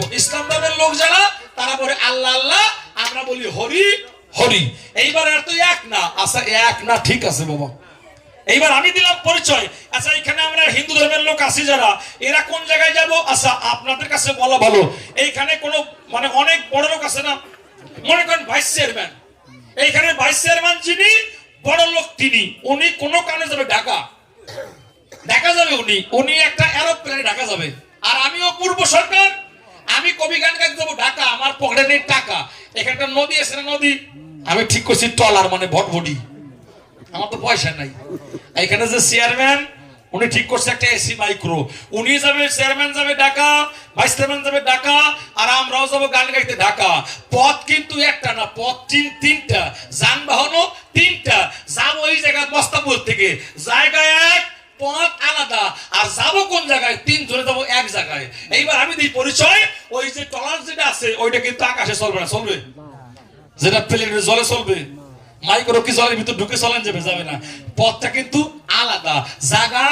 রাখো ইসলাম ধর্মের লোক যারা তারা বলে আল্লাহ আল্লাহ আমরা বলি হরি হরি। এইবার আর তো এক না। আচ্ছা এক না ঠিক আছে বাবা। এইবার আমি দিলাম পরিচয়। আচ্ছা এখানে আমরা হিন্দু ধর্মের লোক আছি যারা এরা কোন জায়গায় যাব? আচ্ছা আপনাদের কাছে বলা ভালো। এইখানে কোনো মানে অনেক বড় লোক আছে না? মনে করেন ভাইস চেয়ারম্যান। এইখানে ভাইস চেয়ারম্যান যিনি বড় লোক তিনি। উনি কোনো কারণে যাবে ঢাকা। ঢাকা যাবে উনি। উনি একটা এরোপ্লেনে ঢাকা যাবে। আর আমিও পূর্ব সরকার আমি কবি গান গাইতে যাব, ঢাকা, আমার পকেটে নেই টাকা। এখানে একটা নদী আছে না নদী? আমি ঠিক করছি টলার মানে ভটভটি আমার তো পয়সা নাই। এখানে যে চেয়ারম্যান উনি ঠিক করছে একটা এসি মাইক্রো উনি যাবে চেয়ারম্যান যাবে ঢাকা ভাইস চেয়ারম্যান যাবে ঢাকা, আর আমরাও যাব গান গাইতে ঢাকা। পথ কিন্তু একটা না, পথ তিন তিনটা। যানবাহনও তিনটা। যাব ওই জায়গায় মস্তাপুর থেকে। জায়গা এক, পথ আলাদা। আর যাব কোন জায়গায়? তিন ধরে যাব জায়গায় এইবার আমি দিই পরিচয়, ওই যে টলার যেটা আছে, ওইটা কিন্তু আকাশে চলবে না, চলবে? যেটা প্লেনের জলে চলবে। মাইক্রো কি জলের ভিতর ঢুকে চলেন যাবে যাবে না। পথটা কিন্তু আলাদা। জায়গা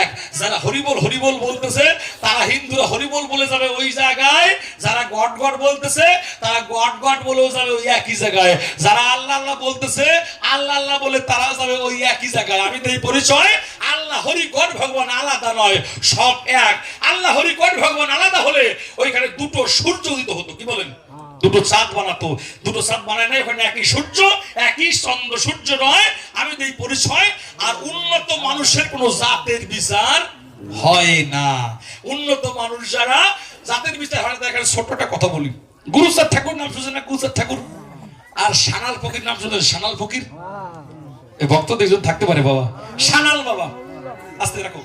এক। যারা হরিবল হরিবল বলতেছে, তারা হিন্দুরা হরিবল বলে যাবে ওই জায়গায়। যারা গড গড বলতেছে, তারা গড গড বলেও যাবে ওই একই জায়গায়। যারা আল্লাহ আল্লাহ বলতেছে, আল্লাহ আল্লাহ বলে তারা যাবে ওই একই জায়গায়। আমি তো এই পরিচয়, আল্লাহ হরি, গড, ভগবান আলাদা নয়, সব এক। আল্লাহ হরি গড ভগবান আলাদা হলে ওইখানে দুটো সূর্য উদিত হতো কি বলেন? দুটো চাঁদ বানাতো দুটো চাঁদ বানায় না ওখানে একই সূর্য একই চন্দ্র সূর্য নয় আমি দিই পরিচয় আর উন্নত মানুষের কোনো জাতের বিচার হয় না। উন্নত মানুষ যারা জাতের বিচার হয় না ছোট্টটা কথা বলি। গুরুচাঁদ ঠাকুর নাম শুনছেন না? গুরুচাঁদ ঠাকুর? আর সানাল ফকির নাম শুনছেন? সানাল ফকির? এই ভক্ত দেখছেন থাকতে পারে বাবা। সানাল বাবা। আস্তে রাখো।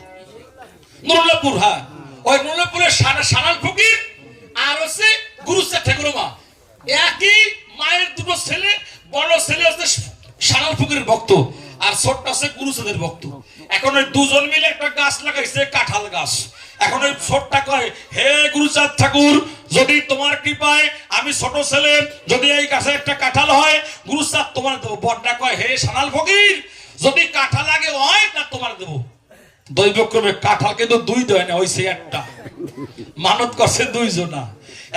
নুরুল্লাপুর হ্যাঁ। ওই নুরুল্লাপুরের সানা- সানাল ফকির আর হচ্ছে গুরুচাঁদ ঠাকুর মা একই মায়ের দুটো ছেলে, বড় ছেলে হচ্ছে সানাল ফকিরের ভক্ত আর ছোট্ট আছে গুরুচাঁদের ভক্ত। এখন ওই দুজন মিলে একটা গাছ লাগাইছে, কাঁঠাল গাছ। এখন ওই ছোট্টা কয়, হে গুরুচাঁদ ঠাকুর, যদি তোমার কৃপায় আমি ছোট ছেলে, যদি এই গাছে একটা কাঁঠাল হয় গুরুচাঁদ তোমার দেবো। বড়টা কয়, হে সানাল ফকির, যদি কাঁঠাল আগে হয় তা তোমার দেবো। দৈবক্রমে কাঁঠাল কিন্তু দুই দেয় না, ওই একটা। মানত করছে দুইজনা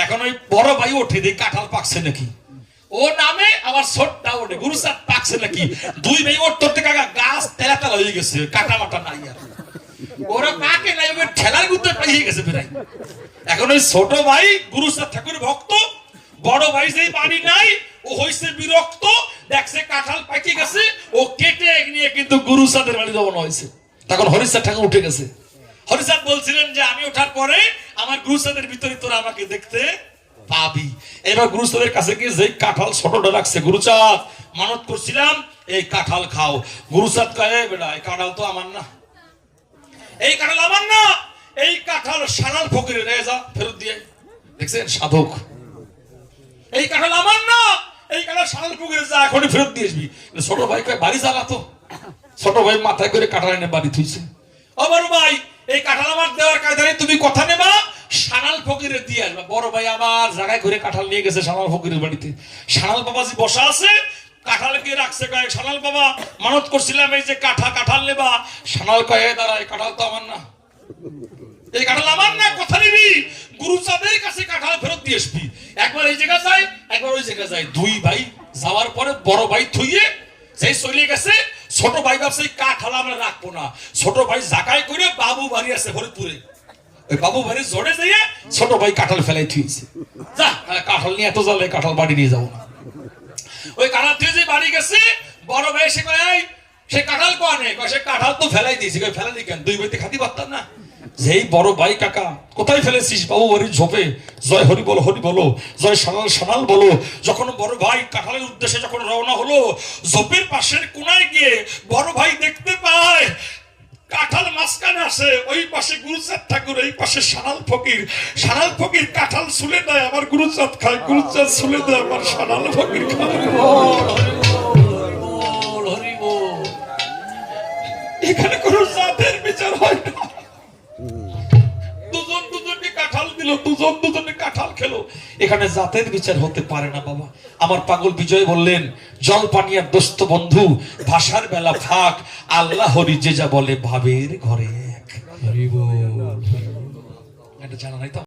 এখন ওই বড় ভাই ওঠে দিয়ে কাঁঠাল পাকছে নাকি। ও নামে, আবার ছোটটা ওঠে। গুরুসাদ পাকছে নাকি? দুই ভাই ওঠতে থেকে গাছ তেলা তেলা হয়ে গেছে কাটা মাটা নাই আর। ওরা নাই ওকে ঠেলার পাইয়ে গেছে প্রায়। এখন ওই ছোট ভাই ঠাকুর ভক্ত, বড় ভাই যেই বাড়ি নাই, ও হইছে বিরক্ত, দেখছে কাঁঠাল পাইকে গেছে, ও কেটে নিয়ে কিন্তু গুরুসাদের বাড়ি যাওয়ানো হয়েছে। তখন হরিচাঁদ ঠাকুর উঠে গেছে। হরিচাঁদ বলছিলেন যে, আমি ওঠার পরে আমার গুরুসাদের ভিতরে তোরা আমাকে দেখতে পাবি। এবার গুরুসাদের কাছে গিয়ে যে কাঁঠাল ছোটটা রাখছে, গুরুচাঁদ, মানত করছিলাম, এই কাঁঠাল খাও। গুরুচাঁদ কয়ে বেড়া এই কাঁঠাল তো আমার না। এই কাঁঠাল আমার না। এই কাঁঠাল সানাল ফকিরের রেজা ফেরত দিয়ে দেখছেন, সাধক। এই কাঁঠাল আমার না। এই কাঁঠাল সানাল ফকিরের, যা, এখনই ফেরত দিয়ে আসবি। ছোট ভাই কয়, বাড়ি জ্বালাতো ছোট ভাই মাথায় করে কাঁঠাল এনে বাড়ি থুইছে। বড় ভাই, এই কাঁঠাল আমার দেওয়ার কায়দায় তুমি কথা নেবা, সানাল ফকিরের দিয়ে আসবা। বড় ভাই আবার জায়গায় ঘুরে কাঁঠাল নিয়ে গেছে সানাল ফকিরের বাড়িতে। সানাল বসা আছে কে রাখছে কয় সানাল বাবা, মানত করছিলাম এই যে নেবা। সানাল কয়ে দাঁড়ায় তো আমার না। এই কাঁঠাল আমার না, কথা নিবি? গুরুচাঁদের কাছে কাঁঠাল ফেরত দিয়ে আসবি। একবার এই জায়গা যায় একবার ওই জায়গা যায় দুই ভাই যাওয়ার পরে বড় ভাই থুইয়ে সেই চলে গেছে ছোট ভাই কাঁঠাল আমরা রাখব না। ছোট ভাই জাকাই করে বাবু বাড়ি আছে ওই বাবু জোরে ছোট ভাই কাঁঠাল ফেলাই থুইছে। যা কাঁঠাল নিয়ে এত কাঁঠাল বাড়ি নিয়ে যাব না। ওই কাঁঠাল থেকে যে বাড়ি গেছে, বড় ভাই সে কাঁঠাল সে কাঁঠাল তো ফেলাই কেন? দুই খাতি পারতাম না? যেই বড় ভাই কাকা, কোথায় ফেলেছিস বাবু বাড়ির ঝোপে? জয় হরি বলো হরি বলো, জয় সানাল সানাল বলো। যখন বড় ভাই কাঁঠালের উদ্দেশ্যে যখন রওনা হলো, ঝোপের পাশের কোনায় গিয়ে বড় ভাই দেখতে কাঁঠাল মাঝখানে আসে ওই পাশে গুরুচাঁদ ঠাকুর এই পাশে সানাল ফকির। সানাল ফকির কাঁঠাল ছুলে দেয় আমার গুরুচাঁদ খায়। গুরুচাঁদ ছুলে দেয় আমার সানাল ফকির খায়। এখানে কোন এখানে জাতের বিচার হতে পারে না বাবা। আমার পাগল বিজয় বললেন জল পানিয়ার দোস্ত বন্ধু ভাষার বেলা ফাঁক আল্লাহ হরি যে যা বলে ভাবের ঘরে এক। এটা জানা নাই তো?